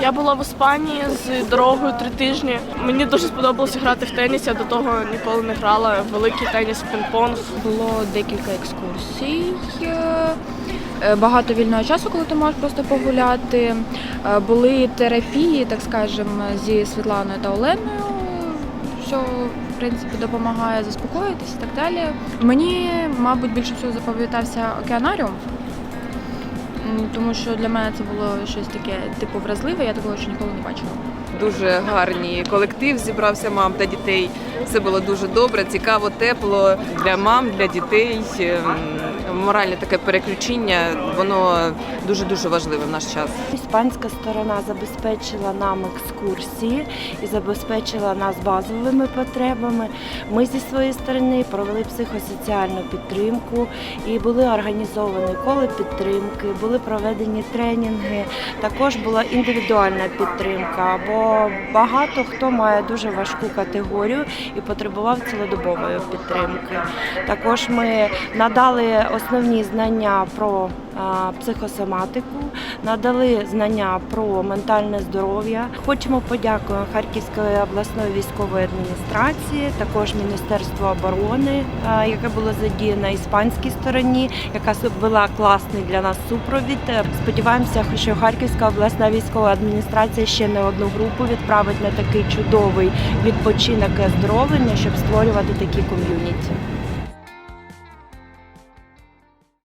Я була в Іспанії з дорогою три тижні. Мені дуже сподобалося грати в теніс. Я до того ніколи не грала. Великий теніс, пінг-понг. Було декілька екскурсій, е, багато вільного часу, коли ти можеш просто погуляти. Е, Були терапії, так скажемо, зі Світланою та Оленою, що в принципі допомагає заспокоїтися і так далі. Мені, мабуть, більше всього запам'ятався океанаріум. Тому що для мене це було щось таке типу вразливе, я такого ще ніколи не бачила. Дуже гарний колектив зібрався мам та дітей. Все було дуже добре, цікаво, тепло для мам, для дітей. Ем, Моральне таке переключення, воно дуже дуже важливе в наш час. Іспанська сторона забезпечила нам екскурсії і забезпечила нас базовими потребами. Ми зі своєї сторони провели психосоціальну підтримку і були організовані коли підтримки, були проведені тренінги. Також була індивідуальна підтримка, бо багато хто має дуже важку категорію і потребував цілодобової підтримки. Також ми надали основні знання про психосоматику, надали знання про ментальне здоров'я. Хочемо подякувати Харківської обласної військової адміністрації, також Міністерству оборони, яке було задіяно іспанській стороні, яка вела класний для нас супровід. Сподіваємося, що Харківська обласна військова адміністрація ще не одну групу відправить на такий чудовий відпочинок і оздоровлення, щоб створювати такі ком'юніті.